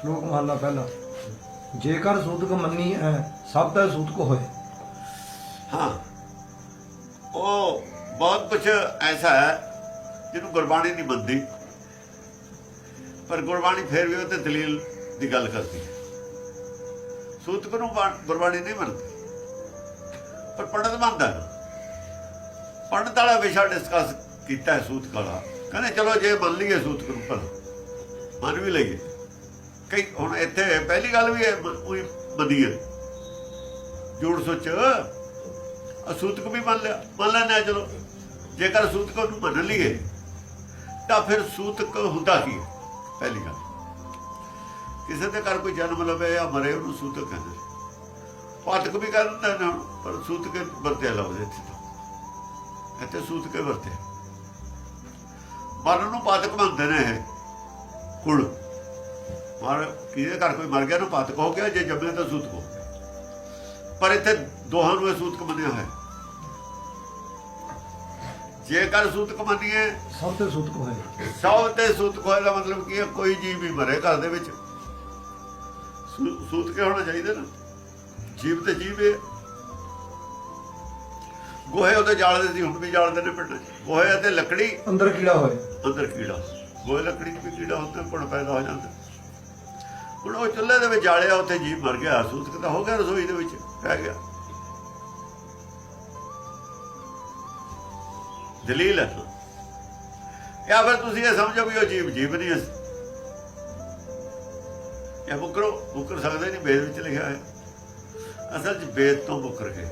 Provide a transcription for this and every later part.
ਸ਼ਲੋਕ ਮਹਲਾ ਪਹਿਲਾ। ਜੇਕਰ ਸੂਤਕ ਮੰਨੀ ਹੈ ਸਭ ਦਾ ਸੂਤਕ ਹੋਏ। ਹਾਂ। ਉਹ ਬਹੁਤ ਕੁਝ ਐਸਾ ਹੈ, ਜਿਹਨੂੰ ਗੁਰਬਾਣੀ ਨਹੀਂ ਮੰਨਦੀ। ਪਰ ਗੁਰਬਾਣੀ ਫੇਰ ਵੀ ਉਹਤੇ ਦਲੀਲ ਦੀ ਗੱਲ ਕਰਦੀ ਹੈ। ਸੂਤਕ ਨੂੰ ਗੁਰਬਾਣੀ ਨਹੀਂ ਮੰਨਦੀ। ਪਰ ਪੰਡਤ ਮੰਨਦਾ ਹੈ। ਪੰਡਤ ਵਾਲਾ ਵਿਸ਼ਾ ਡਿਸਕਸ ਕੀਤਾ ਹੈ ਸੂਤਕ ਵਾਲਾ। ਕਹਿੰਦੇ, ਚਲੋ ਜੇ ਮੰਨ ਲਈਏ ਸੂਤਕ ਨੂੰ ਪਰ ਮੰਨ ਵੀ ਲਈਏ। ਕਈ ਹੁਣ ਇੱਥੇ ਪਹਿਲੀ ਗੱਲ ਵੀ ਹੈ ਕੋਈ ਮੰਨੀ ਜੋੜ ਸੋਚ। ਅਸੂਤਕ ਵੀ ਮੰਨ ਲਿਆ ਮੰਨ ਲੈਂਦੇ ਚਲੋ। ਜੇਕਰ ਸੂਤਕ ਨੂੰ ਮੰਨ ਲਈਏ ਤਾਂ ਫਿਰ ਸੂਤਕ ਹੁੰਦਾ ਕੀ ਹੈ? ਪਹਿਲੀ ਗੱਲ। ਕਿਸੇ ਦੇ ਘਰ ਕੋਈ ਜਨਮ ਲਵੇ ਜਾਂ ਮਰੇ ਉਹਨੂੰ ਸੂਤਕ ਕਹਿੰਦੇ ਪਾਤਕ ਵੀ ਕਹਿੰਦੇ ਨੇ ਹੁਣ, ਪਰ ਸੂਤਕ ਵਰਤਿਆ ਲਫ਼ਜ਼ ਇੱਥੇ ਤਾਂ। ਇੱਥੇ ਸੂਤਕ ਵਰਤਿਆ। ਮਰਨ ਨੂੰ ਪਾਤਕ ਮੰਨਦੇ ਨੇ ਇਹ ਕੁਲ। ਮਰ ਕਿਹਦੇ ਘਰ ਕੋਈ ਮਰ ਗਿਆ ਨਾ ਪਾਤਕ ਹੋ ਗਿਆ ਜੇ ਜੰਮੇ ਤਾਂ ਸੂਤਕ ਹੋ ਪਰ ਇੱਥੇ ਦੋਹਾਂ ਨੂੰ ਇਹ ਸੂਤਕ ਮੰਨਿਆ ਹੈ ਜੇਕਰ ਸੂਤਕ ਮੰਨੀਏ ਸਭ ਤੇ ਸੂਤਕ ਹੋਏ ਸਭ ਤੇ ਸੂਤਕ ਹੋਏ ਦਾ ਮਤਲਬ ਕੀ ਹੈ ਕੋਈ ਜੀਵ ਵੀ ਮਰੇ ਘਰ ਦੇ ਵਿੱਚ। ਸੂਤਕੇ ਹੋਣਾ ਚਾਹੀਦਾ ਨਾ? ਜੀਵ ਤੇ ਜੀਵ ਹੈ। ਗੋਹੇ ਉਹਦੇ ਜਾਲਦੇ ਸੀ ਹੁਣ ਵੀ ਜਾਲਦੇ ਨੇ ਪਿੰਡ। ਗੋਹੇ ਅਤੇ ਲੱਕੜੀ ਅੰਦਰ ਕੀੜਾ ਹੋਏ ਅੰਦਰ ਕੀੜਾ। ਗੋਹੇ ਲੱਕੜੀ 'ਚ ਵੀ ਕੀੜਾ ਹੁੰਦਾ ਪੁਣ ਪੈਦਾ ਹੋ ਜਾਂਦਾ। ਹੁਣ ਉਹ ਚੁੱਲ੍ਹੇ ਦੇ ਵਿੱਚ ਜਾਲਿਆ, ਉੱਥੇ ਜੀਵ ਮਰ ਗਿਆ ਸੂਤਕ ਤਾਂ ਹੋ ਗਿਆ ਰਸੋਈ ਦੇ ਵਿੱਚ? ਪੈ ਗਿਆ। ਦਲੀਲ ਹੈ ਜਾਂ ਫਿਰ ਤੁਸੀਂ ਇਹ ਸਮਝੋ ਵੀ ਉਹ ਜੀਵ ਜੀਵ ਨਹੀਂ ਹੈ। ਇਹ ਮੁਕਰੋ, ਮੁਕਰ ਸਕਦੇ ਨਹੀਂ, ਵੇਦ ਵਿੱਚ ਲਿਖਿਆ ਹੈ। ਅਸਲ 'ਚ ਵੇਦ ਤੋਂ ਮੁਕਰ ਗਏ।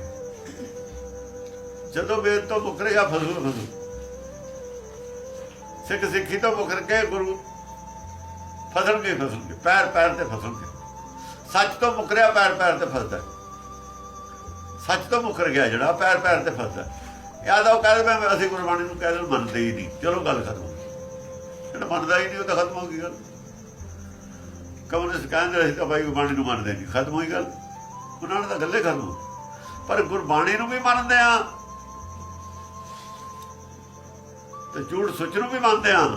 ਜਦੋਂ ਵੇਦ ਤੋਂ ਮੁਕਰੇਗਾ ਫਸੂ ਫਸੂ ਸਿੱਖ ਸਿੱਖੀ ਤੋਂ ਮੁਕਰ ਕੇ ਗੁਰੂ ਫਸਣਗੇ ਫਸਣਗੇ ਪੈਰ ਪੈਰ ਤੇ ਫਸਣਗੇ ਸੱਚ ਤੋਂ ਮੁਕਰਿਆ, ਪੈਰ ਪੈਰ ਤੇ ਫਸਦਾ। ਸੱਚ ਤੋਂ ਮੁਕਰ ਗਿਆ ਜਿਹੜਾ, ਪੈਰ ਪੈਰ ਤੇ ਫਸਦਾ। ਯਾਦ ਆਓ ਕਹਿੰਦੇ ਮੈਂ ਅਸੀਂ ਗੁਰਬਾਣੀ ਨੂੰ ਕਹਿੰਦੇ ਮੰਨਦੇ ਹੀ ਨਹੀਂ। ਚਲੋ, ਗੱਲ ਖਤਮ ਹੋ ਗਈ। ਜਿਹੜਾ ਮੰਨਦਾ ਹੀ ਨਹੀਂ, ਉਹ ਤਾਂ ਖਤਮ ਹੋ ਗਈ ਗੱਲ। ਕਮਿਊਨਿਸਟ ਕਹਿੰਦੇ, ਅਸੀਂ ਤਾਂ ਭਾਈ ਗੁਰਬਾਣੀ ਨੂੰ ਮੰਨਦੇ ਨਹੀਂ। ਖਤਮ ਹੋਈ ਗੱਲ। ਉਹਨਾਂ ਨੇ ਤਾਂ ਗੱਲੇ ਖਤਮ ਹੋ ਪਰ ਗੁਰਬਾਣੀ ਨੂੰ ਵੀ ਮੰਨਦੇ ਆ ਤੇ ਝੂਠ ਸੱਚ ਨੂੰ ਵੀ ਮੰਨਦੇ ਆ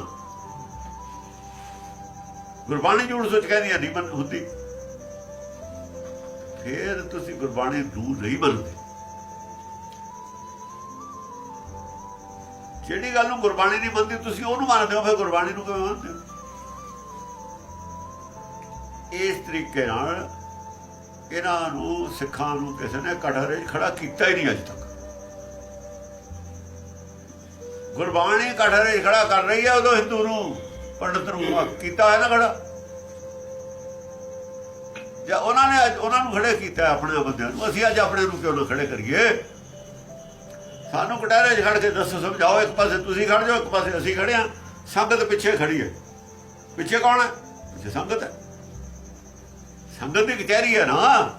ਗੁਰਬਾਣੀ ਝੂਠ ਸੋਚ ਕਹਿੰਦੀ ਹੈ ਨਹੀਂ ਮੰਨ ਹੁੰਦੀ। ਫਿਰ ਤੁਸੀਂ ਗੁਰਬਾਣੀ ਨੂੰ ਨਹੀਂ ਮੰਨਦੇ। ਜਿਹੜੀ ਗੱਲ ਨੂੰ ਗੁਰਬਾਣੀ ਨਹੀਂ ਮੰਨਦੀ, ਤੁਸੀਂ ਉਹਨੂੰ ਮੰਨਦੇ ਹੋ, ਫਿਰ ਗੁਰਬਾਣੀ ਨੂੰ ਕਿਵੇਂ ਮੰਨਦੇ ਹੋ? ਇਸ ਤਰੀਕੇ ਨਾਲ ਇਹਨਾਂ ਨੂੰ, ਸਿੱਖਾਂ ਨੂੰ ਕਿਸੇ ਨੇ ਕਟਹਰੇ 'ਚ ਖੜਾ ਕੀਤਾ ਹੀ ਨਹੀਂ ਅਜੇ ਤੱਕ। ਗੁਰਬਾਣੀ ਕਟਹਰੇ 'ਚ ਖੜਾ ਕਰ ਰਹੀ ਹੈ ਉਦੋਂ ਹਿੰਦੂ ਨੂੰ। ਪੰਡਤ ਨੂੰ ਕੀਤਾ ਹੈ ਨਾ ਖੜਾ। ਜਾਂ ਉਹਨਾਂ ਨੇ ਅੱਜ ਉਹਨਾਂ ਨੂੰ ਖੜੇ ਕੀਤਾ ਆਪਣੇ ਬੰਦਿਆਂ ਨੂੰ। ਅਸੀਂ ਅੱਜ ਆਪਣੇ ਨੂੰ ਕਿਉਂ ਨਾ ਖੜੇ ਕਰੀਏ? ਸਾਨੂੰ ਕਟਹਿਰੇ 'ਚ ਖੜ ਕੇ ਦੱਸੋ, ਸਮਝਾਓ, ਇੱਕ ਪਾਸੇ ਤੁਸੀਂ ਖੜ ਜਾਓ, ਇੱਕ ਪਾਸੇ ਅਸੀਂ ਖੜੇ ਆ ਸੰਗਤ ਪਿੱਛੇ ਖੜੀ ਹੈ। ਪਿੱਛੇ ਕੌਣ ਹੈ? ਪਿੱਛੇ ਸੰਗਤ ਹੈ। ਸੰਗਤ ਦੀ ਕਚਹਿਰੀ ਹੈ ਨਾ।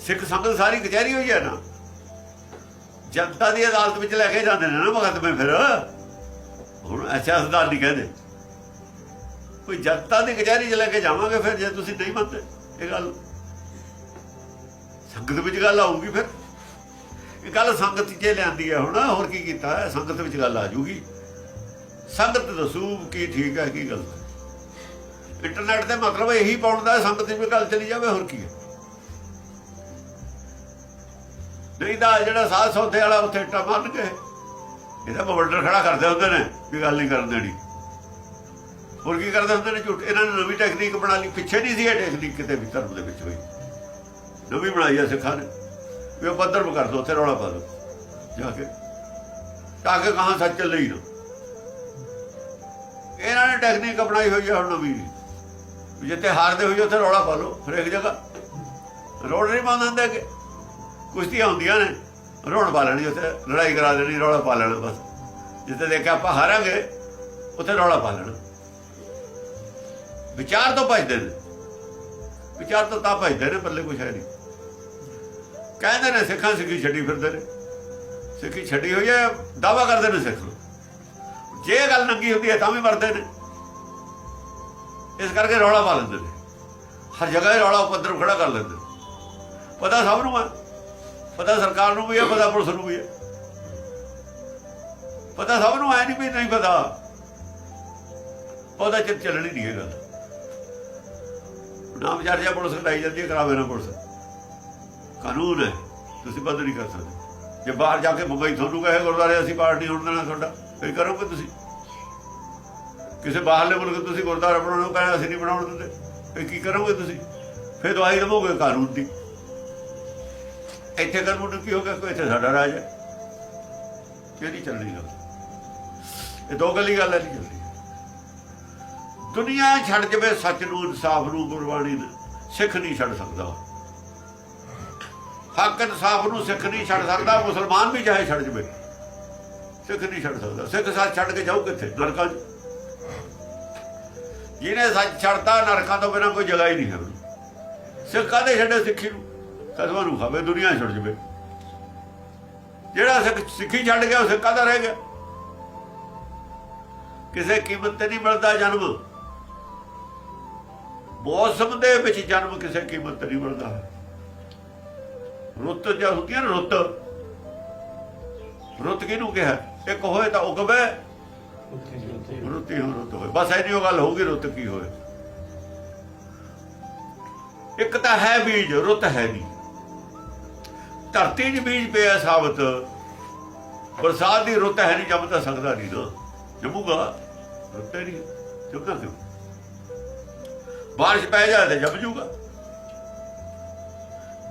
ਸਿੱਖ ਸੰਗਤ ਸਾਰੀ ਕਚਹਿਰੀ ਹੋਈ ਹੈ ਨਾ। ਜਨਤਾ ਦੀ ਅਦਾਲਤ ਵਿੱਚ ਲੈ ਕੇ ਜਾਂਦੇ ਨੇ ਨਾ ਮੁਕੱਦਮੇ ਫਿਰ। ਹੁਣ ਅੱਛਾ ਸਰਦਾਰ ਨਹੀਂ ਕਹਿੰਦੇ। ਕੋਈ ਜਨਤਾ ਦੀ ਕਚਹਿਰੀ 'ਚ ਲੈ ਕੇ ਜਾਵਾਂਗੇ ਫਿਰ, ਜੇ ਤੁਸੀਂ ਨਹੀਂ ਮੰਨਦੇ, ਇਹ ਗੱਲ ਸੰਗਤ ਵਿੱਚ ਗੱਲ ਆਊਗੀ ਫਿਰ। ਇਹ ਗੱਲ ਸੰਗਤ 'ਚ ਲਿਆਂਦੀ ਹੈ ਹੁਣ, ਹੋਰ ਕੀ ਕੀਤਾ ਹੈ? ਸੰਗਤ ਵਿੱਚ ਗੱਲ ਆ ਜੂਗੀ। ਸੰਗਤ ਦੱਸੂ ਕੀ ਠੀਕ ਹੈ, ਕੀ ਗਲਤ ਇੰਟਰਨੈਟ ਦੇ ਮਤਲਬ ਇਹੀ ਪਾਉਣ ਦਾ ਸੰਗਤ ਵਿੱਚ ਗੱਲ ਚਲੀ ਜਾਵੇ, ਹੋਰ ਕੀ ਹੈ। ਨਹੀਂ ਤਾਂ ਜਿਹੜਾ ਸਾਧ ਸੌਦੇ ਵਾਲਾ ਉੱਥੇ ਇੱਟਾਂ ਮਾਰਨ ਕੇ ਇਹਦਾ ਬਵਲਡਰ ਖੜਾ ਕਰਦੇ ਹੁੰਦੇ ਨੇ ਵੀ ਗੱਲ ਨਹੀਂ ਕਰਨ ਦੇਣੀ। ਹੋਰ ਕੀ ਕਰਦੇ ਹੁੰਦੇ ਨੇ ਝੂਠ? ਇਹਨਾਂ ਨੇ ਨਵੀਂ ਟੈਕਨੀਕ ਬਣਾ ਲਈ, ਪਿੱਛੇ ਨਹੀਂ ਸੀ ਇਹ ਟੈਕਨੀਕ ਕਿਤੇ ਵੀ ਧਰਮ ਦੇ ਵਿੱਚ ਹੋਈ। ਨਵੀਂ ਬਣਾਈ ਆ ਸਿੱਖਾਂ ਨੇ। ਵੀ ਉਹ ਪੱਧਰ ਕਰ ਦੋ, ਉੱਥੇ ਰੌਲਾ ਪਾ ਦੋ। ਜਾ ਕੇ। ਤਾਂ ਕਿ ਕਹਾਂ ਸੱਚ ਚੱਲੇ ਹੀ ਨਾ। ਇਹਨਾਂ ਨੇ ਟੈਕਨੀਕ ਅਪਣਾਈ ਹੋਈ ਹੈ ਹੁਣ ਨਵੀਂ। ਵੀ ਜਿੱਥੇ ਹਾਰਦੇ ਹੋਈ ਉੱਥੇ ਰੌਲਾ ਪਾ ਲਓ, ਹਰੇਕ ਜਗ੍ਹਾ। ਰੋਡ ਨਹੀਂ ਪਾਉਂਦੇ ਹੁੰਦੇ ਕਿ ਕੁਸ਼ਤੀਆਂ ਹੁੰਦੀਆਂ ਨੇ। ਰੋਣ ਪਾ ਲੈਣੀ, ਉੱਥੇ ਲੜਾਈ ਕਰਾ ਦੇਣੀ, ਰੌਲਾ ਪਾ ਲੈਣਾ ਬਸ। ਜਿੱਥੇ ਦੇਖਿਆ ਆਪਾਂ ਹਾਰਾਂਗੇ, ਉੱਥੇ ਰੌਲਾ ਪਾ ਲੈਣਾ। ਵਿਚਾਰ ਤੋਂ ਭਜਦੇ ਨੇ। ਵਿਚਾਰ ਤੋਂ ਤਾਂ ਭਜਦੇ ਨੇ ਪੱਲੇ ਕੁਛ ਹੈ ਨਹੀਂ। ਕਹਿੰਦੇ ਨੇ ਸਿੱਖਾਂ ਸਿੱਖੀ ਛੱਡੀ ਫਿਰਦੇ ਨੇ। ਸਿੱਖੀ ਛੱਡੀ ਹੋਈ ਹੈ ਦਾਵਾ ਕਰਦੇ ਨੇ ਸਿੱਖ ਜੇ ਗੱਲ ਨੰਗੀ ਹੁੰਦੀ ਹੈ, ਤਾਂ ਵੀ ਮਰਦੇ ਨੇ। ਇਸ ਕਰਕੇ ਰੌਲਾ ਪਾ ਲੈਂਦੇ ਨੇ। ਹਰ ਜਗ੍ਹਾ ਰੌਲਾ ਉਪਦਰ ਖੜਾ ਕਰ ਲੈਂਦੇ ਪਤਾ ਸਭ ਨੂੰ ਹੈ। ਪਤਾ ਸਰਕਾਰ ਨੂੰ ਵੀ ਹੈ, ਪਤਾ ਪੁਲਿਸ ਨੂੰ ਵੀ ਹੈ। ਪਤਾ ਸਭ ਨੂੰ ਐ ਨਹੀਂ ਵੀ ਨਹੀਂ ਪਤਾ। ਉਹਦਾ ਚਿਰ ਚੱਲਣੀ ਨਹੀਂ ਇਹ ਗੱਲ। ਨਾਮ ਚਰਚਾ ਪੁਲਿਸ ਕਢਾਈ ਜਾਂਦੀ ਹੈ, ਕਰਾਵੇ ਨਾ ਪੁਲਿਸ। ਕਾਨੂੰਨ ਹੈ, ਤੁਸੀਂ ਬੰਦ ਨਹੀਂ ਕਰ ਸਕਦੇ। ਜੇ ਬਾਹਰ ਜਾ ਕੇ ਮੁੰਬਈ ਤੁਹਾਨੂੰ ਕਹੇ, ਗੁਰਦੁਆਰੇ ਅਸੀਂ ਪਾਰਟੀ ਹੋਣ ਦੇਣਾ ਤੁਹਾਡਾ, ਫਿਰ ਕਰੋਗੇ ਤੁਸੀਂ? ਕਿਸੇ ਬਾਹਰਲੇ ਮੁਲਕ ਤੁਸੀਂ ਗੁਰਦੁਆਰਾ ਬਣਾਉਣ ਕਹਿੰਦੇ ਅਸੀਂ ਨਹੀਂ ਬਣਾਉਣ ਦਿੰਦੇ। ਫਿਰ ਕੀ ਕਰੋਗੇ ਤੁਸੀਂ? ਫਿਰ ਦਵਾਈ ਲਵੋਗੇ ਕਾਨੂੰਨ ਦੀ। ਇੱਥੇ ਕਾਨੂੰਨ ਕੀ ਹੋ ਗਿਆ? ਕੋਈ ਇੱਥੇ ਸਾਡਾ ਰਾਜ ਹੈ। ਇਹ ਚੱਲਣੀ ਗੱਲ? ਇਹ ਦੋ ਗੱਲੀ ਗੱਲ ਹੈ ਨਹੀਂ ਚੱਲਦੀ ਦੁਨੀਆ ਛੱਡ ਜਵੇ ਸੱਚ ਨੂੰ ਇਨਸਾਫ ਨੂੰ ਗੁਰਬਾਣੀ ਨੂੰ ਸਿੱਖ ਨਹੀਂ ਛੱਡ ਸਕਦਾ। ਹੱਕ ਇਨਸਾਫ ਨੂੰ ਸਿੱਖ ਨਹੀਂ ਛੱਡ ਸਕਦਾ, ਮੁਸਲਮਾਨ ਵੀ ਚਾਹੇ ਛੱਡ ਜਵੇ। ਸਿੱਖ ਨਹੀਂ ਛੱਡ ਸਕਦਾ। ਸਿੱਖ ਸੱਚ ਛੱਡ ਕੇ ਜਾਊ ਕਿੱਥੇ? ਨਰਕਾਂ 'ਚ। ਜਿਹਨੇ ਸੱਚ ਛੱਡਤਾ, ਨਰਕਾਂ ਤੋਂ ਬਿਨਾਂ ਕੋਈ ਜਗ੍ਹਾ ਹੀ ਨਹੀਂ ਹੈ ਉਹਨੂੰ ਸਿੱਖ ਕਾਹਦੇ ਛੱਡੇ ਸਿੱਖੀ ਨੂੰ? ਕਸਮਾਂ ਨੂੰ ਖਾਵੇ ਦੁਨੀਆ ਛੱਡ ਜਵੇ। ਜਿਹੜਾ ਸਿੱਖ ਸਿੱਖੀ ਛੱਡ ਗਿਆ ਉਹ ਸਿੱਖਾ ਦਾ ਰਹਿ ਗਿਆ? ਕਿਸੇ ਕੀਮਤ ਤੇ ਨਹੀਂ ਮਿਲਦਾ ਜਨਮ। ਮੌਸਮ ਦੇ ਵਿੱਚ ਜਨਮ ਕਿਸੇ ਕੀਮਤ ਤੇ ਨਹੀਂ ਮਿਲਦਾ। ਰੁੱਤ ਜਾਂ ਹੁੰਦੀ ਹੈ ਨਾ ਰੁੱਤ। ਰੁੱਤ ਕਿਹਨੂੰ ਕਿਹਾ? ਇੱਕ ਹੋਏ ਤਾਂ ਉਗਵੇ। ਰੁੱਤੀ ਹੋ ਰੁੱਤ ਹੋਏ। ਬਸ ਐਨੀ ਉਹ ਗੱਲ ਹੋਊਗੀ, ਰੁੱਤ ਕੀ ਹੋਏ। ਇੱਕ ਤਾਂ ਹੈ ਬੀਜ, ਰੁੱਤ ਹੈ ਨਹੀਂ। ਧਰਤੀ 'ਚ ਬੀਜ ਪਿਆ ਸਾਬਤ। ਬਰਸਾਤ ਦੀ ਰੁੱਤ ਹੈ ਨਹੀਂ ਜੰਮ ਤਾਂ ਸਕਦਾ ਨਹੀਂ ਨਾ ਜੰਮੂਗਾ? ਰੁੱਤ ਹੀ ਨਹੀਂ ਜੰਮਦਾ ਕਿਉਂ? ਬਾਰਿਸ਼ ਪੈ ਜਾਏ ਤੇ ਜੰਮ ਜੂਗਾ।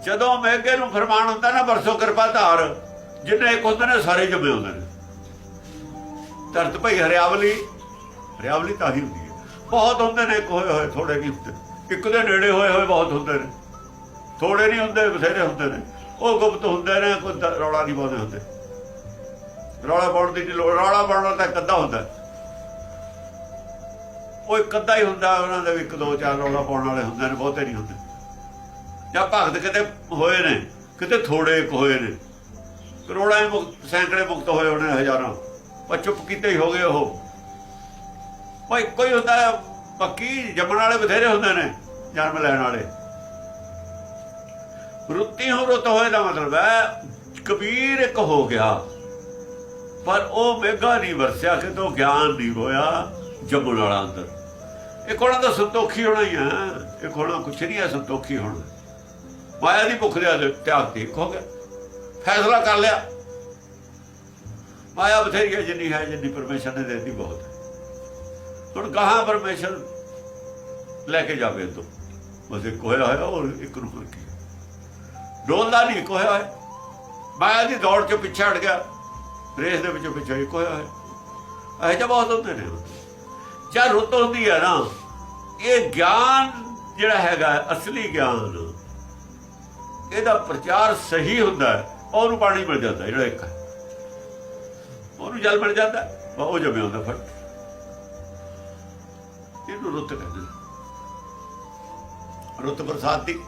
ਜਦੋਂ ਮੇਘੇ ਨੂੰ ਫਰਮਾਨ ਹੁੰਦਾ ਨਾ ਬਰਸੋ ਕਿਰਪਾ ਧਾਰ ਜਿੰਨੇ ਇੱਕ ਹੁੰਦੇ ਨੇ ਸਾਰੇ ਜੰਮੇ ਹੁੰਦੇ ਨੇ। ਧਰਤ ਭਈ ਹਰਿਆਵਲੀ ਹਰਿਆਵਲੀ ਤਾਂ ਹੀ ਹੁੰਦੀ ਹੈ। ਬਹੁਤ ਹੁੰਦੇ ਨੇ, ਇੱਕ ਹੋਏ ਹੋਏ ਥੋੜੇ ਨਹੀਂ ਹੁੰਦੇ। ਇੱਕ ਦੇ ਨੇੜੇ ਹੋਏ ਹੋਏ ਬਹੁਤ ਹੁੰਦੇ ਨੇ। ਥੋੜੇ ਨਹੀਂ ਹੁੰਦੇ, ਬਥੇਰੇ ਹੁੰਦੇ ਨੇ। ਉਹ ਗੁਪਤ ਹੁੰਦੇ ਨੇ, ਕੋਈ ਰੌਲਾ ਨਹੀਂ ਪਾਉਂਦੇ ਹੁੰਦੇ। ਰੌਲਾ ਪਾਉਣ ਦੀ ਨਹੀਂ ਲੋੜ, ਰੌਲਾ ਪਾਉਣਾ ਤਾਂ ਕੱਦਾ ਹੁੰਦਾ। ਉਹ ਇੱਕ ਅੱਧਾ ਹੀ ਹੁੰਦਾ, ਉਹਨਾਂ ਦੇ ਵੀ ਇੱਕ ਦੋ ਚਾਰ ਰੌਲਾ ਪਾਉਣ ਵਾਲੇ ਹੁੰਦੇ ਨੇ, ਬਹੁਤੇ ਨਹੀਂ ਹੁੰਦੇ। ਜਾਂ ਭਗਤ ਕਿਤੇ ਹੋਏ ਨੇ, ਕਿਤੇ ਥੋੜੇ ਇੱਕ ਹੋਏ ਨੇ। ਕਰੋੜਾਂ ਹੀ ਮੁਕਤ, ਸੈਂਕੜੇ ਮੁਕਤ ਹੋਏ ਹੋਣੇ ਹਜ਼ਾਰਾਂ। ਪਰ ਚੁੱਪ ਕੀਤੇ ਹੀ ਹੋ ਗਏ ਉਹ। ਭਾਈ ਕੋਈ ਹੁੰਦਾ ਪੱਕੀ ਜੰਮਣ ਵਾਲੇ ਬਥੇਰੇ ਹੁੰਦੇ ਨੇ, ਜਨਮ ਲੈਣ ਵਾਲੇ। ਰੁੱਤੀ ਹੋ ਰੁੱਤ ਹੋਏ ਦਾ ਮਤਲਬ ਹੈ। ਕਬੀਰ ਇੱਕ ਹੋ ਗਿਆ। ਪਰ ਉਹ ਮੇਗਾ ਨਹੀਂ ਵਰਸਿਆ, ਕਿਤੋਂ ਗਿਆਨ ਨਹੀਂ ਹੋਇਆ ਜੰਮਣ ਵਾਲਾ ਅੰਦਰ। ਇਹ ਕੋਣਾ ਦਾ ਸੰਤੋਖੀ ਹੋਣਾ ਹੀ ਹੈ। ਇਹ ਕੋਣਾ ਕੁਛ ਨਹੀਂ ਹੈ, ਸੰਤੋਖੀ ਹੋਣਾ। ਮਾਇਆ ਦੀ ਭੁੱਖ ਦੇ ਤਿਆਗ ਤੇ ਇੱਕ ਹੋ ਗਿਆ। ਫੈਸਲਾ ਕਰ ਲਿਆ। ਮਾਇਆ ਬਥੇਰੀ ਹੈ, ਜਿੰਨੀ ਹੈ, ਜਿੰਨੀ ਪਰਮੇਸ਼ਰ ਨੇ ਦੇ ਦਿੱਤੀ ਬਹੁਤ ਹੈ। ਹੁਣ ਗਾਹਾਂ ਪਰਮੇਸ਼ਰ ਲੈ ਕੇ ਜਾਵੇ ਤੋ ਬਸ ਇੱਕ ਹੋਇਆ ਹੋਇਆ ਔਰ ਇੱਕ ਨੂੰ ਹੋਰ ਕੀ। ਡੋਲਦਾ ਨਹੀਂ ਇੱਕ ਹੋਇਆ ਹੈ। ਮਾਇਆ ਦੀ ਦੌੜ ਚੋਂ ਪਿੱਛੇ ਹਟ ਗਿਆ। ਰੇਸ ਦੇ ਵਿੱਚੋਂ ਪਿੱਛੇ ਇੱਕ ਹੋਇਆ ਹੈ। ਇਹ ਜਿਹਾ ਬਹੁਤ ਹੁੰਦੇ ਨੇ। ਜਾਂ ਰੁੱਤ ਹੁੰਦੀ ਹੈ ਨਾ, ਇਹ ਗਿਆਨ ਜਿਹੜਾ ਹੈਗਾ, ਅਸਲੀ ਗਿਆਨ, ਇਹਦਾ ਪ੍ਰਚਾਰ ਸਹੀ ਹੁੰਦਾ ਉਹਨੂੰ ਪਾਣੀ ਮਿਲ ਜਾਂਦਾ ਜਿਹੜਾ ਇੱਕ ਹੈ। ਉਹਨੂੰ ਜਲ ਮਿਲ ਜਾਂਦਾ ਉਹ ਜਮੇ ਹੁੰਦਾ ਫਟ ਇਹਨੂੰ ਰੁੱਤ ਕਹਿੰਦੇ ਰੁੱਤ ਪ੍ਰਸਾਦ ਦੀ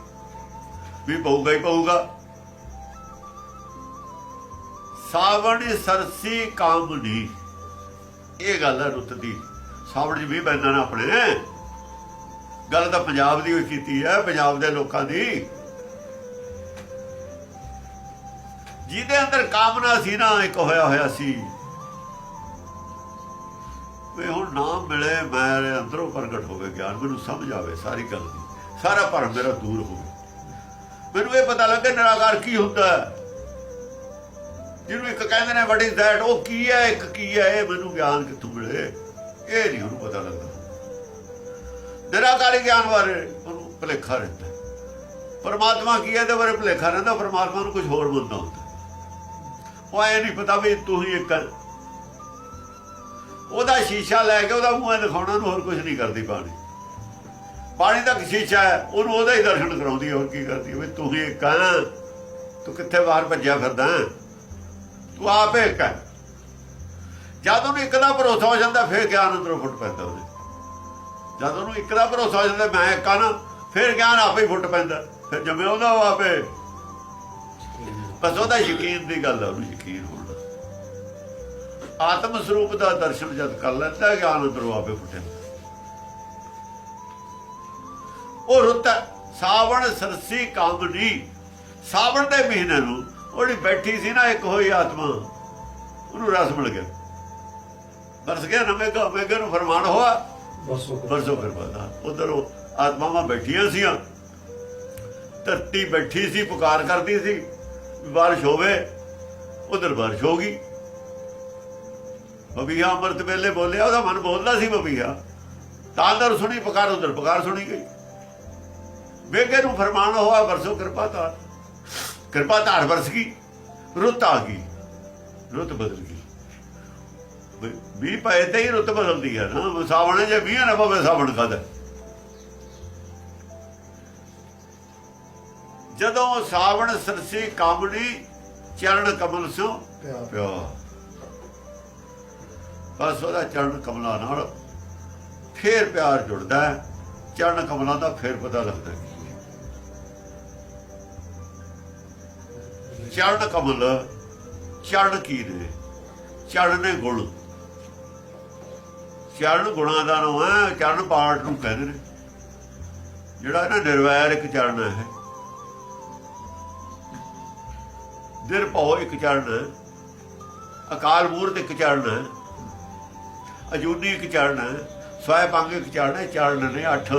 ਵੀ ਪਊਗਾ ਹੀ ਪਊਗਾ। ਸਾਵਣ ਸਰਸੀ ਕਾਮਨੀ ਇਹ ਗੱਲ ਹੈ ਰੁੱਤ ਦੀ ਸਾਵਣ ਜੀ ਵੀ ਪੈਂਦਾ ਨਾ ਆਪਣੇ। ਗੱਲ ਤਾਂ ਪੰਜਾਬ ਦੀ ਹੋਈ ਕੀਤੀ ਹੈ, ਪੰਜਾਬ ਦੇ ਲੋਕਾਂ ਦੀ। ਜਿਹਦੇ ਅੰਦਰ ਕਾਮਨਾ ਸੀ ਨਾ, ਇੱਕ ਹੋਇਆ ਹੋਇਆ ਸੀ। ਵੀ ਹੁਣ ਨਾਮ ਮਿਲੇ ਮੇਰੇ ਅੰਦਰੋਂ ਪ੍ਰਗਟ ਹੋਵੇ ਗਿਆਨ। ਮੈਨੂੰ ਸਮਝ ਆਵੇ ਸਾਰੀ ਗੱਲ ਦੀ। ਸਾਰਾ ਭਰਮ ਮੇਰਾ ਦੂਰ ਹੋਵੇ ਮੈਨੂੰ ਇਹ ਪਤਾ ਲੱਗੇ ਨਿਰਾਕਾਰ ਕੀ ਹੁੰਦਾ ਜਿਹਨੂੰ ਇੱਕ ਕਹਿੰਦੇ ਨੇ ਵਟ ਇਜ਼ ਦੈਟ ਉਹ ਕੀ ਹੈ, ਇੱਕ ਕੀ ਹੈ, ਇਹ ਮੈਨੂੰ ਗਿਆਨ ਕਿੱਥੋਂ ਮਿਲੇ? ਇਹ ਨਹੀਂ ਉਹਨੂੰ ਪਤਾ ਲੱਗਦਾ ਨਿਰਾਕਾਰੀ ਗਿਆਨ ਬਾਰੇ ਉਹਨੂੰ ਭੁਲੇਖਾ ਰਹਿੰਦਾ ਪਰਮਾਤਮਾ ਕੀ ਹੈ, ਇਹਦੇ ਬਾਰੇ ਭੁਲੇਖਾ ਰਹਿੰਦਾ, ਪਰਮਾਤਮਾ ਨੂੰ ਕੁਝ ਹੋਰ ਮੰਨਦਾ ਹੁੰਦਾ ਉਹ ਐ ਨਹੀਂ ਪਤਾ ਵੀ ਤੂੰ ਹੀ ਇੱਕ ਉਹਦਾ ਸ਼ੀਸ਼ਾ ਲੈ ਕੇ ਉਹਦਾ ਮੂੰਹ ਦਿਖਾਉਣਾ ਨੂੰ ਹੋਰ ਕੁਝ ਨਹੀਂ ਕਰਦੀ ਬਾਣੀ। ਬਾਣੀ ਦਾ ਇੱਕ ਸ਼ੀਸ਼ਾ ਹੈ, ਉਹਨੂੰ ਉਹਦਾ ਹੀ ਦਰਸ਼ਨ ਕਰਾਉਂਦੀ ਹੋਰ ਕੀ ਕਰਦੀ ਹੈ ਵੀ ਤੂੰ ਹੀ ਇੱਕ ਆ ਤੂੰ ਕਿੱਥੇ ਬਾਹਰ ਭੱਜਿਆ ਫਿਰਦਾ ਹੈ? ਤੂੰ ਆਪ ਇੱਕ ਹੈ। ਜਦ ਉਹਨੂੰ ਇੱਕ ਦਾ ਭਰੋਸਾ ਹੋ ਜਾਂਦਾ, ਫਿਰ ਗਿਆਨ ਅੰਦਰੋਂ ਫੁੱਟ ਪੈਂਦਾ ਉਹਦੇ। ਜਦ ਉਹਨੂੰ ਇੱਕ ਦਾ ਭਰੋਸਾ ਹੋ ਜਾਂਦਾ, ਮੈਂ ਇੱਕ ਆ ਨਾ ਫਿਰ ਗਿਆਨ ਆਪੇ ਹੀ ਫੁੱਟ ਪੈਂਦਾ। ਫਿਰ ਜਮੇ ਉਹਦਾ ਉਹ ਆਪੇ। ਬਸ ਉਹਦਾ ਯਕੀਨ ਦੀ ਗੱਲ ਹੈ ਉਹਨੂੰ ਯਕੀਨ ਹੋਣਾ ਆਤਮ ਸਰੂਪ ਦਾ ਦਰਸ਼ਨ ਜਦ ਕਰ ਲੈਂਦਾ, ਗਿਆਨ ਅੰਦਰੋਂ ਆਪੇ ਫੁੱਟੇ ਉਹ ਰੁੱਤ ਸਾਵਣ ਸਰਸੀ ਕਾਮਨੀ ਸਾਵਣ ਦੇ ਮਹੀਨੇ ਨੂੰ ਉਹਦੀ ਬੈਠੀ ਸੀ ਨਾ ਇੱਕ ਹੋਈ ਆਤਮਾ। ਉਹਨੂੰ ਰਸ ਮਿਲ ਗਿਆ। ਬਰਸ ਗਿਆ ਨਾ ਮੇਗਾ ਮੇਗੇ ਨੂੰ ਫਰਮਾਨ ਹੋਆ। ਵਰਸੋ ਕਿਰਪਾ ਦਾ ਉਧਰ ਉਹ ਆਤਮਾਵਾਂ ਬੈਠੀਆਂ ਸੀਆਂ। ਧਰਤੀ ਬੈਠੀ ਸੀ ਪੁਕਾਰ ਕਰਦੀ ਸੀ। ਬਾਰਿਸ਼ ਹੋਵੇ ਉਧਰ ਬਾਰਿਸ਼ ਹੋ ਗਈ। ਬਬੀਆ ਅੰਮ੍ਰਿਤ ਵੇਲੇ ਬੋਲਿਆ ਉਹਦਾ ਮਨ ਬੋਲਦਾ ਸੀ ਬਬੀਆ। ਤਾਂ ਅੰਦਰ ਸੁਣੀ ਪੁਕਾਰ ਉਧਰ ਪੁਕਾਰ ਸੁਣੀ ਗਈ। ਵੇਗੇ ਨੂੰ ਫਰਮਾਨ ਹੋਆ ਵਰਸੋ ਕਿਰਪਾ ਤਾਂ ਕਿਰਪਾ ਧਾਰ ਵਰਸ ਗਈ ਰੁੱਤ ਆ ਗਈ ਰੁੱਤ ਬਦਲ ਗਈ। ਵੀ ਪਏ ਤੇ ਹੀ ਰੁੱਤ ਬਦਲਦੀ ਹੈ ਨਾ ਸਾਵਣ ਜੇ ਮੀਂਹ ਨਾ ਪਵੇ ਸਾਵਣ ਕਦ ਜਦੋਂ ਸਾਵਣ ਸਰਸੀ ਕਾਮਣੀ ਚਰਨ ਕਮਲ ਸਿਓ ਪਿਆਰ। ਪਿਆ ਬਸ ਉਹਦਾ ਚਰਨ ਕਮਲਾਂ ਨਾਲ ਫੇਰ ਪਿਆਰ ਜੁੜਦਾ ਚਰਨ ਕਮਲਾਂ ਦਾ ਫੇਰ ਪਤਾ ਲੱਗਦਾ ਹੈ ਚਰਨ ਕਮਲ ਚਰਨ ਕੀ ਨੇ ਚੜਨ ਨੇ ਗੁਣ। ਚਰਨ ਗੁਣਾਂ ਦਾ ਨਾਮ ਹੈ ਚਰਨ ਪਾਠ ਨੂੰ ਕਹਿੰਦੇ ਨੇ। ਜਿਹੜਾ ਇਹਨਾਂ ਨਿਰਵੈਰ ਇੱਕ ਚਰਨ ਹੈ। ਨਿਰਭਉ ਇੱਕ ਚਰਨ ਹੈ। ਅਕਾਲ ਮੂਰਤ ਇੱਕ ਚਰਨ ਹੈ। ਅਜੂਨੀ ਇੱਕ ਚਰਨ ਹੈ। ਸਵੈ ਪੰਗ ਇੱਕ ਚਰਨ ਹੈ ਚਰਨ ਨੇ ਅੱਠ।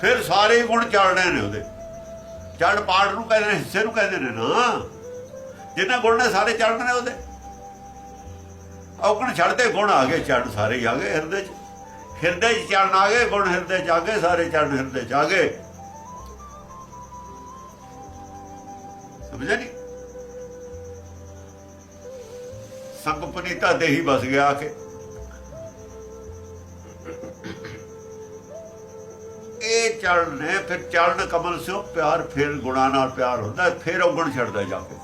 ਫਿਰ ਸਾਰੇ ਗੁਣ ਚੜਨੇ ਨੇ ਉਹਦੇ। ਚੜ ਪਾੜ ਨੂੰ ਕਹਿੰਦੇ ਨੇ, ਹਿੱਸੇ ਨੂੰ ਕਹਿੰਦੇ ਨੇ ਨਾ। ਜਿੰਨਾ ਗੁਣ ਨੇ ਸਾਰੇ ਚਰਨ ਨੇ ਉਹਦੇ। ਔਕਣ ਛੱਡਦੇ ਗੁਣ ਆ ਗਏ ਚਰਨ ਸਾਰੇ ਆ ਗਏ ਹਿਰਦੇ 'ਚ। ਹਿਰਦੇ 'ਚ ਚਰਨ ਆ ਗਏ, ਗੁਣ ਹਿਰਦੇ 'ਚ ਆ ਗਏ, ਸਾਰੇ ਚਰਨ ਹਿਰਦੇ 'ਚ ਆ ਗਏ। ਸਮਝਿਆ ਨਹੀਂ ਸੰਗ ਪਨੀਤਾ ਦੇਹੀ ਬਸ ਗਿਆ ਆ ਕੇ। ਇਹ ਚਰਨ ਨੇ ਫਿਰ ਚਰਨ ਕਮਲ ਸਿਓ ਪਿਆਰ ਫਿਰ ਗੁਣਾ ਨਾਲ ਪਿਆਰ ਹੁੰਦਾ, ਫਿਰ ਔਗਣ ਛੱਡਦਾ ਜਾ ਕੇ।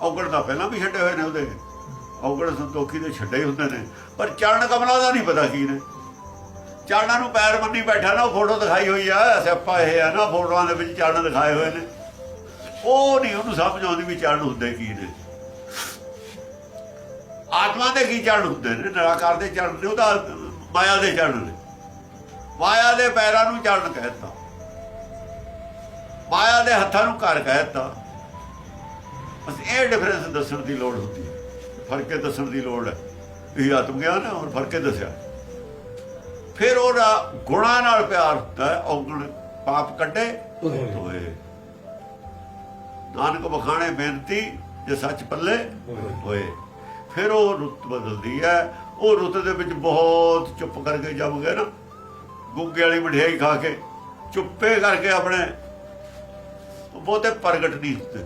ਔਗਣ ਤਾਂ ਪਹਿਲਾਂ ਵੀ ਛੱਡੇ ਹੋਏ ਨੇ ਉਹਦੇ। ਔਗਣ ਸੰਤੋਖੀ ਦੇ ਛੱਡੇ ਹੀ ਹੁੰਦੇ ਨੇ। ਪਰ ਚਰਨ ਕਮਲਾਂ ਦਾ ਨਹੀਂ ਪਤਾ ਕੀ ਨੇ। ਚਰਨਾਂ ਨੂੰ ਪੈਰ ਮੰਨੀ ਬੈਠਾ ਨਾ, ਉਹ ਫੋਟੋ ਦਿਖਾਈ ਹੋਈ ਆ, ਸਿਆਪਾ ਇਹ ਆ ਨਾ, ਫੋਟੋਆਂ ਦੇ ਵਿੱਚ ਚਰਨ ਦਿਖਾਏ ਹੋਏ ਨੇ। ਉਹ ਨਹੀਂ ਉਹਨੂੰ ਸਮਝ ਆਉਂਦੀ ਵੀ ਚਰਨ ਹੁੰਦੇ ਕੀ ਨੇ। ਆਤਮਾ ਦੇ ਕੀ ਚਰਨ ਹੁੰਦੇ ਨੇ? ਨਿਰਾਕਾਰ ਦੇ ਚਰਨ ਨੇ, ਉਹਦਾ ਮਾਇਆ ਦੇ ਚੜ੍ਹਨ ਨੇ। ਮਾਇਆ ਦੇ ਪੈਰਾਂ ਨੂੰ ਚਰਨ ਕਹਿਤਾ ਮਾਇਆ ਦੇ ਹੱਥਾਂ ਨੂੰ ਘਰ ਕਹਿਤਾ ਬਸ ਇਹ ਡਿਫਰੈਂਸ ਦੱਸਣ ਦੀ ਲੋੜ ਹੁੰਦੀ ਹੈ। ਫਰਕੇ ਦੱਸਣ ਦੀ ਲੋੜ ਹੈ। ਇਹ ਆਤਮ ਗਿਆਨ ਹੈ ਔਰ ਫਰਕੇ ਦੱਸਿਆ। ਫਿਰ ਉਹਦਾ ਗੁਣਾ ਨਾਲ ਪਿਆਰ ਹੁੰਦਾ ਹੈ ਔਗਣ ਪਾਪ ਕੱਢੇ ਹੋਏ। ਨਾਨਕ ਬਖਾਣੇ ਬੇਨਤੀ ਜੇ ਸੱਚ ਪੱਲੇ ਹੋਏ ਫਿਰ ਉਹ ਰੁੱਤ ਬਦਲਦੀ ਹੈ। ਉਹ ਰੁੱਤ ਦੇ ਵਿੱਚ ਬਹੁਤ ਚੁੱਪ ਕਰਕੇ ਜਮ ਗਏ ਨਾ। ਗੁੱਗੇ ਵਾਲੀ ਮਠਿਆਈ ਖਾ ਕੇ ਚੁੱਪੇ ਕਰਕੇ ਆਪਣੇ ਬਹੁਤੇ ਪ੍ਰਗਟ ਨਹੀਂ ਹੁੰਦੇ।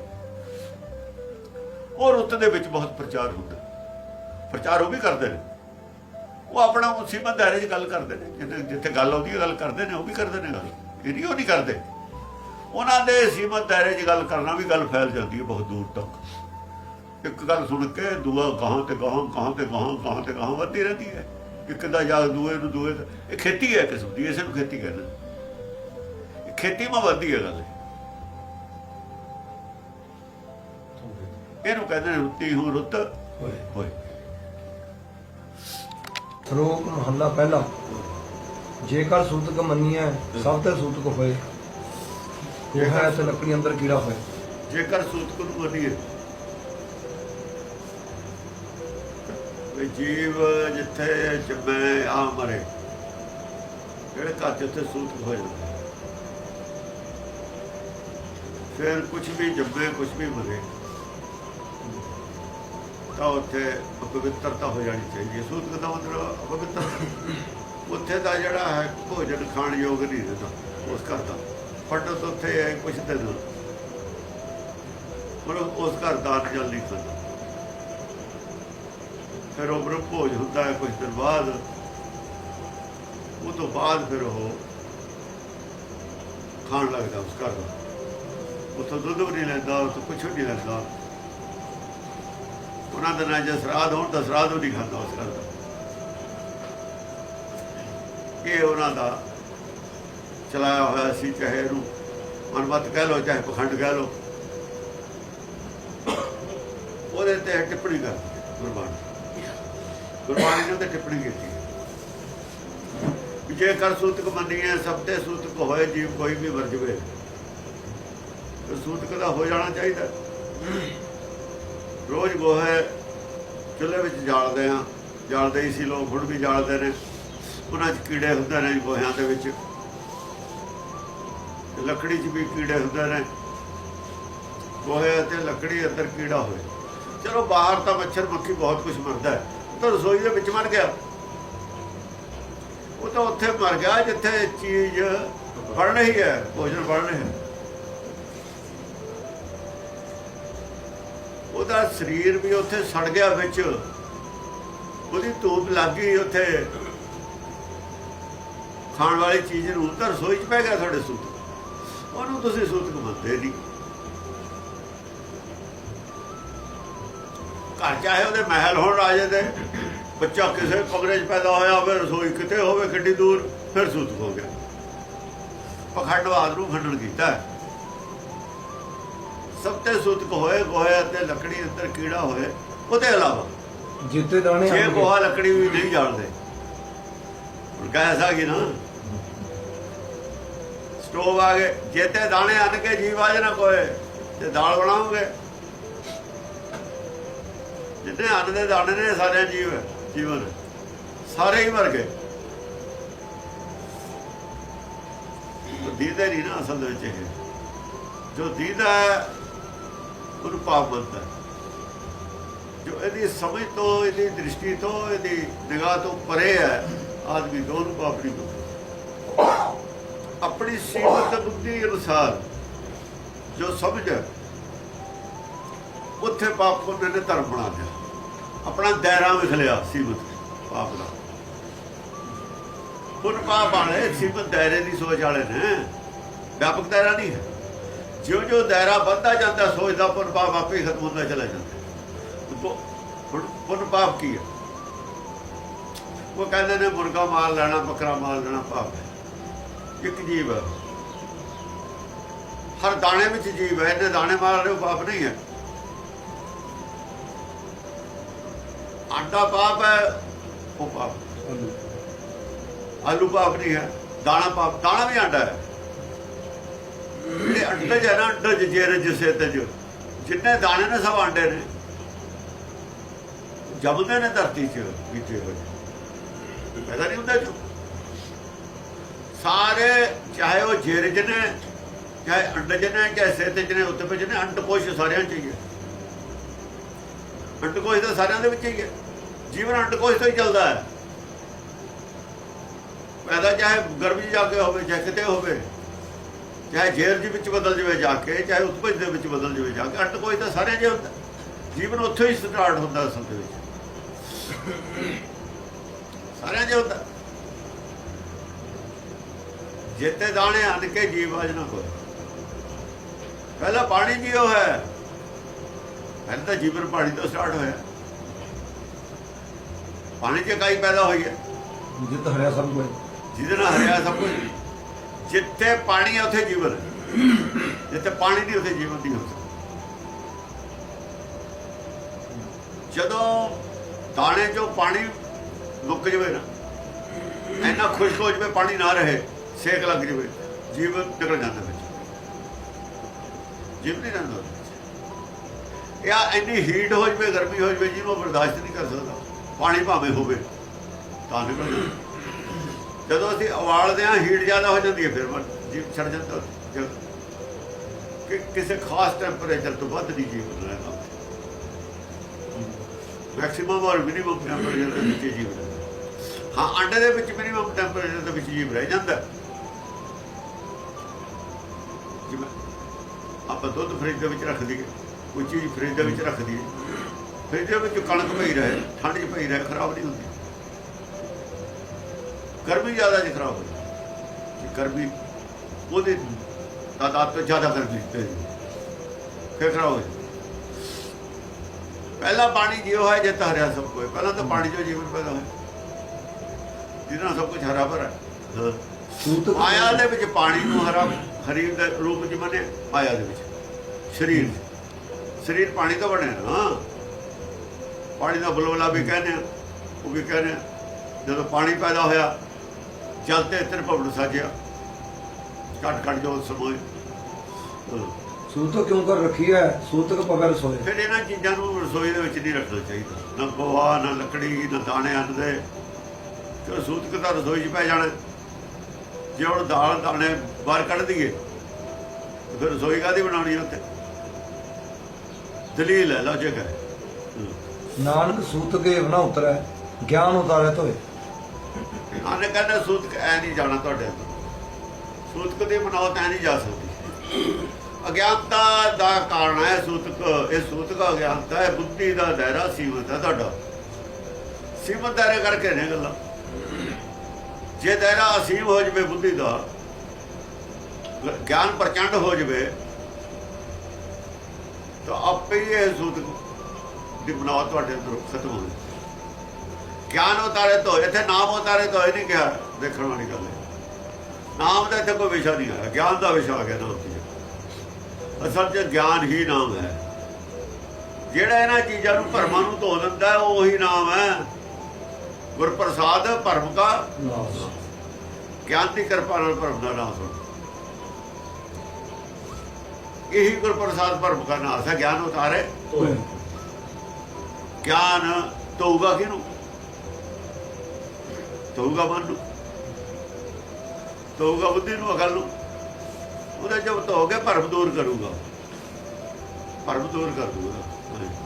ਉਹ ਰੁੱਤ ਦੇ ਵਿੱਚ ਬਹੁਤ ਪ੍ਰਚਾਰ ਹੁੰਦਾ। ਪ੍ਰਚਾਰ ਉਹ ਵੀ ਕਰਦੇ ਨੇ। ਉਹ ਆਪਣਾ ਮੁਸੀਬਤ ਦਾਇਰੇ 'ਚ ਗੱਲ ਕਰਦੇ ਨੇ। ਜਿੱਥੇ ਜਿੱਥੇ ਗੱਲ ਆਉਂਦੀ ਹੈ, ਗੱਲ ਕਰਦੇ ਨੇ, ਉਹ ਵੀ ਕਰਦੇ ਨੇ ਗੱਲ। ਇਹ ਨਹੀਂ, ਉਹ ਨਹੀਂ ਕਰਦੇ। ਉਹਨਾਂ ਦੇ ਸੀਮਤ ਦਾਇਰੇ 'ਚ ਗੱਲ ਕਰਨਾ ਵੀ ਗੱਲ ਫੈਲ ਜਾਂਦੀ ਹੈ ਬਹੁਤ ਦੂਰ ਤੱਕ। ਇੱਕ ਗੱਲ ਸੁਣ ਕੇ, ਦੂਆ ਕਹਾਂ ਤੇ ਕਹਾਂ ਕਹਾਂ ਤੇ ਕਹਾਂ ਕਹਾਂ ਤੇ ਕਹਾਂ ਵੱਧਦੀ ਰਹਿੰਦੀ ਹੈ। ਇੱਕ ਦਾ ਜਾ ਦੂਏ ਨੂੰ ਦੂਏ ਇਹ ਖੇਤੀ ਹੈ ਕਿਸਮ ਦੀ ਇਸੇ ਨੂੰ ਖੇਤੀ ਕਹਿੰਦੇ ਖੇਤੀ ਮਾ ਵੱਧਦੀ ਹੈ ਗੱਲ। ਇਹਨੂੰ ਕਹਿੰਦੇ ਨੇ ਰੁੱਤੀ ਹੂੰ ਰੁੱਤ। ਹੋਏ ਹੋਏ ਥਰੋਕ ਮਹੱਲਾ ਪਹਿਲਾ। ਜੇਕਰ ਸੂਤਕ ਮੰਨੀਐ ਸਭ ਤੇ ਸੂਤਕ ਹੋਏ। ਕੋਹਾ ਤੇ ਲੱਕੜੀ ਅੰਦਰ ਕੀੜਾ ਹੋਏ ਜੇਕਰ ਸੂਤਕ ਨੂੰ ਮੰਨੀਏ। ਵੀ ਜੀਵ ਜਿੱਥੇ ਜੰਮੇ ਆ ਮਰੇ, ਜਿਹੜੇ ਘਰ 'ਚ ਉੱਥੇ ਸੂਤਕ ਹੋ ਜਾਂਦਾ ਫਿਰ ਕੁਝ ਵੀ ਜੰਮੇ ਕੁਝ ਵੀ ਮਰੇ, ਤਾਂ ਉੱਥੇ ਪਵਿੱਤਰਤਾ ਹੋ ਜਾਣੀ ਚਾਹੀਦੀ ਹੈ। ਸੂਤਕ ਦਾ ਮਤਲਬ ਪਵਿੱਤਰ ਉੱਥੇ ਦਾ ਜਿਹੜਾ ਹੈ ਭੋਜਨ ਖਾਣ ਯੋਗ ਨਹੀਂ ਰਹਿੰਦਾ, ਉਸ ਘਰ ਦਾ। ਪੰਡਤ ਉੱਥੇ ਹੈ ਕੁਝ ਦਿਨ। ਪਰ ਉਸ ਘਰ ਦਾ ਜਲ ਨਹੀਂ ਖਾਂਦਾ। ਫਿਰ ਉਹ ਬ੍ਰਹਮ ਭੋਜ ਹੁੰਦਾ ਹੈ ਕੁਝ ਦਿਨ ਬਾਅਦ। ਉਹ ਤੋਂ ਬਾਅਦ ਫਿਰ ਉਹ ਖਾਣ ਲੱਗਦਾ ਉਸ ਘਰ ਦਾ। ਉੱਥੋਂ ਦੁੱਧ ਵੀ ਨਹੀਂ ਲੈਂਦਾ, ਉੱਥੋਂ ਕੁਛ ਵੀ ਨਹੀਂ ਲੈਂਦਾ। ਉਹਨਾਂ ਦੇ ਨਾਲ ਜੇ ਸਰਾਧ ਹੋਣ ਤਾਂ ਸਰਾਧ ਵੀ ਨਹੀਂ ਖਾਂਦਾ ਉਸ ਘਰ ਦਾ। ਇਹ ਉਹਨਾਂ ਦਾ ਚਲਾਇਆ ਹੋਇਆ ਸੀ, ਚਾਹੇ ਇਹਨੂੰ ਮਨਮਤ ਕਹਿ ਲੋ ਚਾਹੇ ਪਖੰਡ ਕਹਿ ਲੋ ਉਹਦੇ ਤੇ ਟਿੱਪਣੀ ਕਰ ਗੁਰਬਾਣੀ। ਗੁਰਬਾਣੀ ਨੇ ਤੇ ਟਿੱਪਣੀ ਕੀਤੀ। ਵੀ ਜੇ ਕਰ ਸੂਤਕ ਮੰਨੀਏ, ਸਭ ਤੇ ਸੂਤਕ ਹੋਏ, ਜੀਵ ਕੋਈ ਵੀ ਵਰਜਵੇ ਸੂਤਕ ਦਾ ਹੋ ਜਾਣਾ ਚਾਹੀਦਾ। ਰੋਜ਼ ਗੋਹੇ ਚੁੱਲ੍ਹੇ ਵਿੱਚ ਜਾਲਦੇ ਆ ਜਾਲਦੇ ਹੀ ਸੀ ਲੋਕ, ਹੁਣ ਵੀ ਜਾਲਦੇ ਨੇ। ਉਹਨਾਂ 'ਚ ਕੀੜੇ ਹੁੰਦੇ ਨੇ ਗੋਹਿਆਂ ਦੇ ਵਿੱਚ। ਲੱਕੜੀ 'ਚ ਵੀ ਕੀੜੇ ਹੁੰਦੇ ਨੇ। ਗੋਹੇ ਅਤੇ ਲੱਕੜੀ ਅੰਦਰ ਕੀੜਾ ਹੋਏ ਚਲੋ ਬਾਹਰ ਤਾਂ ਮੱਛਰ ਮੱਖੀ ਬਹੁਤ ਕੁਝ ਮਰਦਾ ਹੈ। ਤਾਂ ਰਸੋਈ ਦੇ ਵਿੱਚ ਮਰ ਗਿਆ। ਉਹ ਤਾਂ ਉੱਥੇ ਮਰ ਗਿਆ ਜਿੱਥੇ ਚੀਜ਼ ਫੜਨ ਹੀ ਹੈ, ਭੋਜਨ ਫੜਨ ਹੈ। ਉਹਦਾ ਸਰੀਰ ਵੀ ਉੱਥੇ ਸੜ ਗਿਆ ਵਿੱਚ। ਉਹਦੀ ਧੂਪ ਲੱਗ ਗਈ ਉੱਥੇ। ਖਾਣ ਵਾਲੀ ਚੀਜ਼ ਨੂੰ ਤਾਂ ਰਸੋਈ 'ਚ ਪੈ ਗਿਆ ਤੁਹਾਡੇ ਸੂਤ। ਉਹਨੂੰ ਤੁਸੀਂ ਸੂਤ ਮੰਨਦੇ ਨਹੀਂ। ਚਾਹੇ ਉਹਦੇ ਮਹਿਲ ਹੋਣ ਰਾਜੇ ਦੇ। ਬੱਚਾ ਕਿਸੇ ਕਮਰੇ 'ਚ ਪੈਦਾ ਹੋਇਆ ਹੋਵੇ ਰਸੋਈ ਕਿਤੇ ਹੋਵੇ ਕਿੱਡੀ ਦੂਰ ਫਿਰ ਸੂਤ ਹੋ ਗਿਆ। ਪਖੰਡਵਾਦ ਨੂੰ ਖੰਡਨ ਕੀਤਾ। ਸਭ ਤੇ ਸੂਤਕ ਹੋਏ ਗੋਹੇ ਅਤੇ ਲੱਕੜੀ ਅੰਦਰ ਕੀੜਾ ਹੋਏ ਉਹਦੇ ਇਲਾਵਾ ਜਿੱਤੇ ਦਾਣੇ ਜੇ। ਗੋਹਾ ਲੱਕੜੀ ਵੀ ਨਹੀਂ ਜਾਣਦੇ। ਹੁਣ ਕਹਿ ਸਾਗੀ ਨਾ। ਸਟੋਵ ਆ ਗਏ। ਜੇ ਤੇ ਦਾਣੇ ਅੰਨ ਕੇ ਜੀਵਾਜ ਨਾ ਕੋਏ ਤੇ ਦਾਲ ਬਣਾਉਂਗੇ ਜਿੰਨੇ ਅੰਨ ਦੇ ਦਾਣੇ ਨੇ ਸਾਰੇ ਜੀਵ ਜੀਵਨ। ਸਾਰੇ ਹੀ ਮਰ ਗਏ। ਉਹ ਦੀਦੇ ਨਹੀਂ ਨਾ ਅਸਲ ਵਿੱਚ ਇਹ। ਜੋ ਦੀਦਾ ਉਹਨੂੰ ਪਾਪ ਬਣਦਾ ਜੋ ਇਹਦੀ ਸਮਝ ਤੋਂ, ਇਹਦੀ ਦ੍ਰਿਸ਼ਟੀ ਤੋਂ, ਇਹਦੀ ਨਿਗਾਹ ਤੋਂ ਪਰੇ ਹੈ, ਆਦਮੀ ਦੋਨੋਂ ਪਾਪ ਨਹੀਂ ਕਰਦਾ ਆਪਣੀ ਸੀਮਤ ਬੁੱਧੀ ਅਨੁਸਾਰ ਜੋ ਸਮਝ ਹੈ, ਉੱਥੇ ਪਾਪ ਪੁੰਨ ਨੇ ਧਰਮ ਬਣਾ ਲਿਆ। ਆਪਣਾ ਦਾਇਰਾ ਵਿਖ ਲਿਆ ਸੀਮਤ, ਪਾਪ ਦਾ। ਪੁੰਨ ਪਾਪ ਵਾਲੇ ਸੀਮਤ ਦਾਇਰੇ ਦੀ ਸੋਚ ਵਾਲੇ ਨੇ। ਵਿਆਪਕ ਦਾਇਰਾ ਨਹੀਂ ਹੈ। ਜਿਉਂ ਜਿਉਂ ਦਾਇਰਾ ਵੱਧਦਾ ਜਾਂਦਾ ਸੋਚ ਦਾ ਪੁੰਨ ਪਾਪ ਆਪੇ ਖਤਮ ਹੁੰਦਾ ਚਲਾ ਜਾਂਦਾ। ਪੁ- ਪੁੰਨ ਪਾਪ ਕੀ ਹੈ? ਉਹ ਕਹਿੰਦੇ ਨੇ, ਮੁਰਗਾ ਮਾਰ ਲੈਣਾ, ਬੱਕਰਾ ਮਾਰ ਲੈਣਾ ਪਾਪ ਹੈ। ਇੱਕ ਜੀਵ ਹੈ। ਹਰ ਦਾਣੇ ਵਿੱਚ ਜੀਵ ਹੈ, ਇਹਨੇ ਦਾਣੇ ਮਾਰ ਰਹੇ ਪਾਪ ਨਹੀਂ ਹੈ। ਆਟਾ ਪਾਪ ਹੈ, ਉਹ ਪਾਪ। ਆਲੂ ਪਾਪ ਨਹੀਂ ਹੈ, ਦਾਣਾ ਪਾਪ, ਦਾਣਾ ਵੀ ਆਟਾ ਹੈ। ਜਿਹੜੇ ਅੰਡੇ ਹੈ ਨਾ, ਅੰਡੇ ਜਿਹੜੇ ਜਿਸੇ ਤੇ ਜੋ, ਜਿੰਨੇ ਦਾਣੇ ਨੇ ਸਭ ਆਂਡੇ ਨੇ। ਜੰਮਦੇ ਨੇ ਧਰਤੀ 'ਚ ਬੀਤੇ ਹੋਏ ਪੈਦਾ ਨਹੀਂ ਹੁੰਦਾ ਜੋ ਸਾਰੇ, ਚਾਹੇ ਉਹ ਜੇਰਜ ਨੇ, ਚਾਹੇ ਅੰਡਜ ਨੇ, ਚਾਹੇ ਸੇਤ ਨੇ ਉੱਤੇ ਵਿੱਚ ਨੇ, ਅੰਡਕੋਸ਼ ਸਾਰਿਆਂ 'ਚ ਹੀ ਹੈ। ਅੰਡਕੋਸ਼ ਤਾਂ ਸਾਰਿਆਂ ਦੇ ਵਿੱਚ ਹੀ ਹੈ। ਜੀਵਨ ਅੰਡ ਤੋਂ ਹੀ ਚੱਲਦਾ ਹੈ। ਪੈਦਾ ਚਾਹੇ ਗਰਭ 'ਚ ਜਾ ਕੇ ਹੋਵੇ, ਚਾਹੇ ਕਿਤੇ ਹੋਵੇ, ਚਾਹੇ ਜੇਰ ਦੇ ਵਿੱਚ ਬਦਲ ਜਾਵੇ ਜਾ ਕੇ, ਚਾਹੇ ਉਤਪਜ ਦੇ ਵਿੱਚ ਬਦਲ ਜਾਵੇ ਜਾ ਕੇ ਅੰਡ ਤਾਂ ਸਾਰਿਆਂ 'ਚ ਹੁੰਦਾ। ਜੀਵਨ ਉੱਥੇ ਹੀ ਸਟਾਰਟ ਹੁੰਦਾ ਅਸਲ ਦੇ ਵਿੱਚ। ਸਾਰਿਆਂ 'ਚ ਹੁੰਦਾ। ਜਿੱਤੇ ਦਾਣੇ ਅੰਨ ਕੇ ਜੀਵਾਜ ਨਾ ਕੋਈ ਪਹਿਲਾਂ ਪਾਣੀ ਜੀਓ ਹੈ। ਪਹਿਲਾਂ ਤਾਂ ਜੀਵਨ ਪਾਣੀ ਤੋਂ ਸਟਾਰਟ ਹੋਇਆ। ਪਾਣੀ 'ਚ ਕਾਈ ਪੈਦਾ ਹੋਈ ਹੈ? ਜਿੱਤ ਹਰਿਆ ਸਭ ਕੁਝ। ਜਿਹਦੇ ਨਾਲ ਹਰਿਆ ਸਭ ਕੁਝ। ਜਿੱਥੇ ਪਾਣੀ ਹੈ ਉੱਥੇ ਜੀਵਨ ਜਿੱਥੇ ਪਾਣੀ ਨਹੀਂ ਉੱਥੇ ਜੀਵਨ ਨਹੀਂ ਹੋ ਸਕਦਾ। ਜਦੋਂ ਦਾਣੇ 'ਚੋਂ ਪਾਣੀ ਮੁੱਕ ਜਵੇ ਨਾ ਇੰਨਾ ਖੁਸ਼ਕ ਹੋ ਜਵੇ ਪਾਣੀ ਨਾ ਰਹੇ ਸੇਕ ਲੱਗ ਜਵੇ ਜੀਵਨ ਨਿਕਲ ਜਾਂਦਾ ਵਿੱਚ। ਜੀਵਨ ਨਹੀਂ ਰਹਿੰਦਾ। ਜਾਂ ਇੰਨੀ ਹੀਟ ਹੋ ਜਵੇ ਗਰਮੀ ਹੋ ਜਵੇ ਜਿਹਨੂੰ ਉਹ ਬਰਦਾਸ਼ਤ ਨਹੀਂ ਕਰ ਸਕਦਾ। ਪਾਣੀ ਭਾਵੇਂ ਹੋਵੇ, ਤਾਂ ਨਿਕਲ ਜਦੋਂ ਅਸੀਂ ਉਬਾਲਦੇ ਹਾਂ ਹੀਟ ਜ਼ਿਆਦਾ ਹੋ ਜਾਂਦੀ ਹੈ, ਫਿਰ ਜੀਵ ਛੱਡ ਜਾਂਦਾ ਕਿ ਕਿਸੇ ਖਾਸ ਟੈਂਪਰੇਚਰ ਤੋਂ ਵੱਧ ਨਹੀਂ ਜੀਵ ਰਹਿੰਦਾ ਮੈਕਸਿਮਮ ਔਰ ਮਿਨੀਮਮ ਟੈਂਪਰੇਚਰ ਦੇ ਵਿੱਚ ਜੀਵ ਰਹਿੰਦਾ ਹਾਂ। ਅੰਡੇ ਦੇ ਵਿੱਚ ਮਿਨੀਮਮ ਟੈਂਪਰੇਚਰ ਦੇ ਵਿੱਚ ਜੀਵ ਰਹਿ ਜਾਂਦਾ ਜਿਵੇਂ ਆਪਾਂ ਦੁੱਧ ਫ੍ਰਿਜ ਦੇ ਵਿੱਚ ਰੱਖ ਦਈਏ, ਕੋਈ ਚੀਜ਼ ਫ੍ਰਿਜ ਦੇ ਵਿੱਚ ਰੱਖ ਦਈਏ। ਫ੍ਰਿਜ ਦੇ ਵਿੱਚ ਕਣਕ ਪਈ ਰਹੇ ਠੰਡ 'ਚ ਪਈ ਰਹੇ ਖਰਾਬ ਨਹੀਂ ਹੁੰਦੀ। ਗਰਮੀ ਜ਼ਿਆਦਾ ਜੀ ਖਰਾਬ ਹੋ ਕਿ ਗਰਮੀ ਉਹਦੇ ਤਾਦਾਦ ਤੋਂ ਜ਼ਿਆਦਾ ਗਰਮੀ ਤੇ ਫਿਰ ਖਰਾਬ ਹੋ ਜਾਂਦੀ ਪਹਿਲਾ ਪਾਣੀ ਜਿਉ ਹੈ ਜੇ ਹਰਿਆ ਸਭ ਕੋਈ ਪਹਿਲਾਂ ਤਾਂ ਪਾਣੀ ਜੋ ਜੀਵਨ ਪੈਦਾ ਹੋਇਆ। ਜਿਹਦੇ ਨਾਲ ਸਭ ਕੁਝ ਹਰਾ ਭਰਾ ਮਾਇਆ ਦੇ ਵਿੱਚ ਪਾਣੀ ਨੂੰ ਹਰਾ ਹਰੀ ਦੇ ਰੂਪ ਚ ਬਣੇ ਮਾਇਆ ਦੇ ਵਿੱਚ। ਸਰੀਰ ਸਰੀਰ ਪਾਣੀ ਤੋਂ ਬਣਿਆ ਨਾ। ਪਾਣੀ ਦਾ ਬੁਲਬੁਲਾ ਵੀ ਕਹਿੰਦੇ ਆ ਉਹ ਵੀ ਕਹਿੰਦੇ ਆ ਜਦੋਂ ਪਾਣੀ ਪੈਦਾ ਹੋਇਆ ਜਲ ਤੇ ਇਤਰ ਭਵਨ ਸਾਜਿਆ। ਕੱਟ ਕੱਟ ਜੋ ਸਮੋਏ। ਸੂਤਕ ਕਿਉਂ ਕਰ ਰੱਖੀ ਹੈ? ਸੂਤਕ ਪਵੈ ਰਸੋਏ ਫਿਰ ਇਹਨਾਂ ਚੀਜ਼ਾਂ ਨੂੰ ਰਸੋਈ ਦੇ ਵਿੱਚ ਨਹੀਂ ਰੱਖਣਾ ਚਾਹੀਦਾ। ਨਾ ਗੋਹਾ ਨਾ ਲੱਕੜੀ ਨਾ ਦਾਣੇ ਅੰਨ ਦੇ ਕਿ ਸੂਤਕ ਤਾਂ ਰਸੋਈ 'ਚ ਪੈ ਜਾਣਾ। ਜੇ ਹੁਣ ਦਾਲ ਦਾਣੇ ਬਾਹਰ ਕੱਢ ਦਈਏ ਤੇ ਫਿਰ ਰਸੋਈ ਕਾਦੀ ਬਣਾਉਣੀ ਉੱਤੇ ਦਲੀਲ ਹੈ ਲੌਜਿਕ ਹੂੰ। ਨਾਨਕ ਸੂਤ ਕੇ ਬਣਾ ਉਤਰੈ, ਗਿਆਨ ਉਤਾਰੇ ਤੋਏ ਆਨੇ ਕਹਿੰਦਾ ਸੂਤਕ ਐ ਨਹੀਂ ਜਾਣਾ ਤੁਹਾਡੇ ਸੂਤਕ ਦੀ ਮਨੌਤ ਐ ਨਹੀਂ ਜਾ ਸਕਦੀ। ਅਗਿਆਨਤਾ ਦਾ ਕਾਰਨ ਹੈ ਸੂਤਕ ਇਹ ਸੂਤਕ ਅਗਿਆਨਤਾ ਹੈ, ਬੁੱਧੀ ਦਾ ਦਾਇਰਾ ਸੀਮਤ ਹੈ ਤੁਹਾਡਾ। ਸੀਮਤ ਦਾਇਰੇ ਕਰਕੇ ਨੇ ਗੱਲਾਂ। ਜੇ ਦਾਇਰਾ ਅਸੀਮ ਹੋ ਜਵੇ ਬੁੱਧੀ ਦਾ, ਗਿਆਨ ਪ੍ਰਚੰਡ ਹੋ ਜਵੇ, ਤਾਂ ਆਪੇ ਹੀ ਇਹ ਸੂਤਕ ਦੀ ਮਨੌਤ ਤੁਹਾਡੇ ਅੰਦਰ ਖਤਮ ਹੋ ਜਾਵੇ ਗਿਆਨ ਉਤਾਰੇ ਤੋਂ ਇੱਥੇ ਨਾਮ ਉਤਾਰੇ ਤੋਂ ਇਹ ਨਹੀਂ ਕਿਹਾ ਦੇਖਣ ਵਾਲੀ ਗੱਲ ਹੈ। ਨਾਮ ਦਾ ਇੱਥੇ ਕੋਈ ਵਿਸ਼ਾ ਨਹੀਂ ਆਇਆ ਗਿਆਨ ਦਾ ਵਿਸ਼ਾ ਆ ਗਿਆ ਨਾਮ ਦੀ ਅਸਲ 'ਚ ਗਿਆਨ ਹੀ ਨਾਮ ਹੈ। ਜਿਹੜਾ ਇਹਨਾਂ ਚੀਜ਼ਾਂ ਨੂੰ ਭਰਮਾਂ ਨੂੰ ਧੋ ਦਿੰਦਾ ਹੈ, ਉਹੀ ਨਾਮ ਹੈ। ਗੁਰਪ੍ਰਸਾਦ ਭਰਮ ਦਾ ਗਿਆਨ ਦੀ ਕਿਰਪਾ ਨਾਲ ਭਰਮ ਦਾ ਨਾਮ ਸੁਣ ਇਹੀ ਗੁਰਪ੍ਰਸਾਦ ਭਰਮ ਦਾ ਨਾਮ ਹੈ ਗਿਆਨ ਉਤਾਰੇ। ਗਿਆਨ ਤਊਗਾ ਕਿਹਨੂੰ? ਤਊਗਾ ਮਨ ਨੂੰ। ਤਊਗਾ ਬੁੱਧੀ ਨੂੰ, ਅਕਲ ਨੂੰ। ਉਹਦੇ ਜਬ ਧੋ ਕੇ ਭਰਮ ਦੂਰ ਕਰੂਗਾ ਭਰਮ ਦੂਰ ਕਰ ਦੂਗਾ।